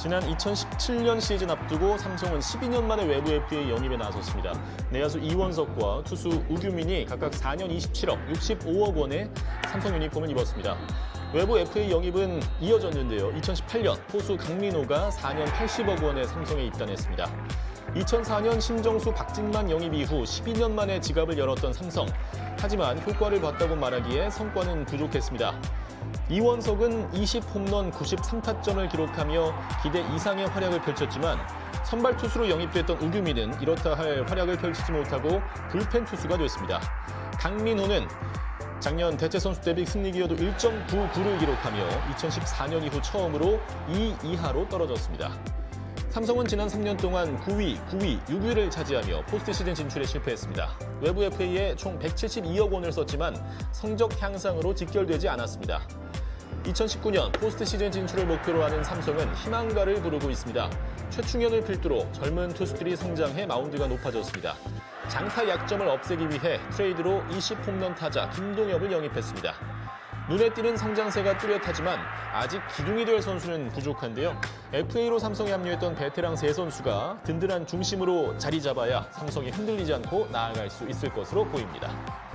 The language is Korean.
지난 2017년 시즌 앞두고 삼성은 12년 만에 외부 FA 영입에 나섰습니다. 내야수 이원석과 투수 우규민이 각각 4년 27억, 65억 원의 삼성 유니폼을 입었습니다. 외부 FA 영입은 이어졌는데요. 2018년 포수 강민호가 4년 80억 원의 삼성에 입단했습니다. 2004년 신정수 박진만 영입 이후 12년 만에 지갑을 열었던 삼성. 하지만 효과를 봤다고 말하기에 성과는 부족했습니다. 이원석은 20홈런 93타점을 기록하며 기대 이상의 활약을 펼쳤지만 선발 투수로 영입됐던 우규민은 이렇다 할 활약을 펼치지 못하고 불펜 투수가 됐습니다. 강민호는 작년 대체 선수 데뷔 승리 기여도 1.99를 기록하며 2014년 이후 처음으로 2 이하로 떨어졌습니다. 삼성은 지난 3년 동안 9위, 9위, 6위를 차지하며 포스트 시즌 진출에 실패했습니다. 외부 FA에 총 172억 원을 썼지만 성적 향상으로 직결되지 않았습니다. 2019년 포스트 시즌 진출을 목표로 하는 삼성은 희망가를 부르고 있습니다. 최충현을 필두로 젊은 투수들이 성장해 마운드가 높아졌습니다. 장타 약점을 없애기 위해 트레이드로 20홈런 타자 김동엽을 영입했습니다. 눈에 띄는 성장세가 뚜렷하지만 아직 기둥이 될 선수는 부족한데요. FA로 삼성에 합류했던 베테랑 세 선수가 든든한 중심으로 자리 잡아야 삼성이 흔들리지 않고 나아갈 수 있을 것으로 보입니다.